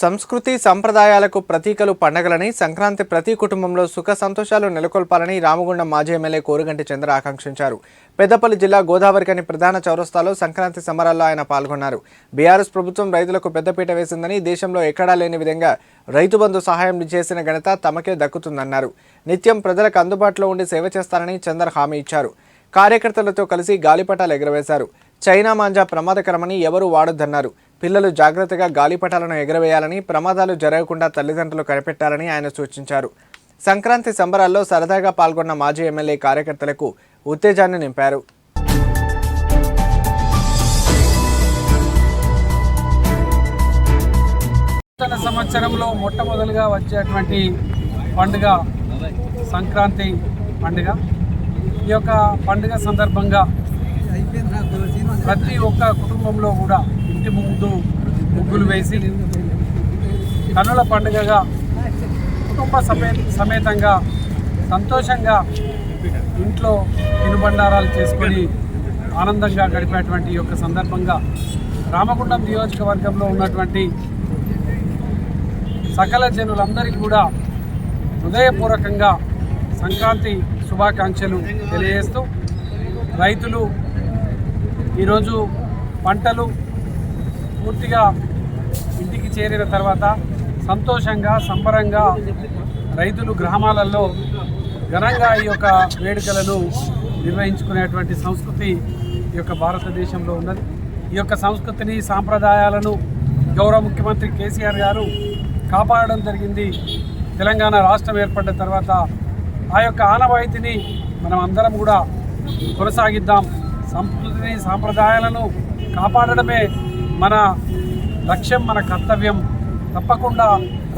సంస్కృతి సంప్రదాయాలకు ప్రతీకలు పండగలని సంక్రాంతి ప్రతి కుటుంబంలో సుఖ సంతోషాలు నెలకొల్పాలని రామగుండం మాజీ ఎమ్మెల్యే కోరుగంటి చంద్ర ఆకాంక్షించారు. పెద్దపల్లి జిల్లా గోదావరికని ప్రధాన చౌరస్తాలో సంక్రాంతి సమరాల్లో ఆయన పాల్గొన్నారు. బీఆర్ఎస్ ప్రభుత్వం రైతులకు పెద్దపీట వేసిందని దేశంలో ఎక్కడా లేని విధంగా రైతు బంధు సహాయం చేసిన ఘనత తమకే దక్కుతుందన్నారు. నిత్యం ప్రజలకు అందుబాటులో ఉండి సేవ చేస్తారని చంద్ర హామీ ఇచ్చారు. కార్యకర్తలతో కలిసి గాలిపటాలు ఎగురవేశారు. చైనా మాంజా ప్రమాదకరమని ఎవరూ వాడొద్దన్నారు. పిల్లలు జాగ్రత్తగా గాలిపటాలను ఎగరవేయాలని ప్రమాదాలు జరగకుండా తల్లిదండ్రులు కనిపెట్టాలని ఆయన సూచించారు. సంక్రాంతి సంబరాల్లో సరదాగా పాల్గొన్న మాజీ ఎమ్మెల్యే కార్యకర్తలకు ఉత్తేజాన్ని నింపారు. నూతన సంవత్సరంలో మొట్టమొదలుగా వచ్చేటువంటి పండుగ సంక్రాంతి పండుగ. ఈ యొక్క పండుగ సందర్భంగా ప్రతి ఒక్క కుటుంబంలో కూడా ఇంటి ముందు ముగ్గులు వేసి కన్నుల పండుగగా కుటుంబ సమే సమేతంగా సంతోషంగా ఇంట్లో తినుబండారాలు చేసుకొని ఆనందంగా గడిపేటువంటి యొక్క సందర్భంగా రామగుండం నియోజకవర్గంలో ఉన్నటువంటి సకల జనులందరికీ కూడా హృదయపూర్వకంగా సంక్రాంతి శుభాకాంక్షలు తెలియజేస్తూ రైతులు ఈరోజు పంటలు పూర్తిగా ఇంటికి చేరిన తర్వాత సంతోషంగా సంబరంగా రైతులు గ్రామాలలో ఘనంగా ఈ యొక్క వేడుకలను నిర్వహించుకునేటువంటి సంస్కృతి ఈ యొక్క భారతదేశంలో ఉన్నది. ఈ యొక్క సంస్కృతిని సాంప్రదాయాలను గౌరవ ముఖ్యమంత్రి కేసీఆర్ గారు కాపాడడం జరిగింది. తెలంగాణ రాష్ట్రం ఏర్పడిన తర్వాత ఆ యొక్క ఆనవాయితీని మనం అందరం కూడా కొనసాగిద్దాం. సంస్కృతిని సాంప్రదాయాలను కాపాడడమే మన లక్ష్యం మన కర్తవ్యం. తప్పకుండా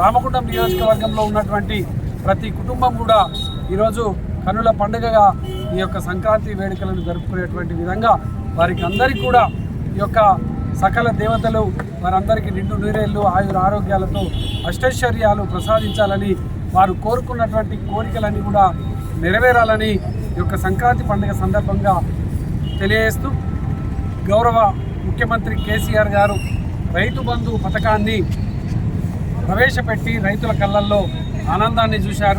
రామగుండం నియోజకవర్గంలో ఉన్నటువంటి ప్రతి కుటుంబం కూడా ఈరోజు కనుల పండుగగా ఈ యొక్క సంక్రాంతి వేడుకలను జరుపుకునేటువంటి విధంగా వారికి అందరికీ కూడా ఈ యొక్క సకల దేవతలు వారందరికీ నిండు నీరేళ్ళు ఆయుర ఆరోగ్యాలతో అష్టైశ్వర్యాలు ప్రసాదించాలని వారు కోరుకున్నటువంటి కోరికలన్నీ కూడా నెరవేరాలని ఈ యొక్క సంక్రాంతి పండుగ సందర్భంగా తెలియజేస్తూ గౌరవ ముఖ్యమంత్రి కేసీఆర్ గారు రైతు బంధు పథకాన్ని ప్రవేశపెట్టి రైతుల కళ్ళల్లో ఆనందాన్ని చూశారు.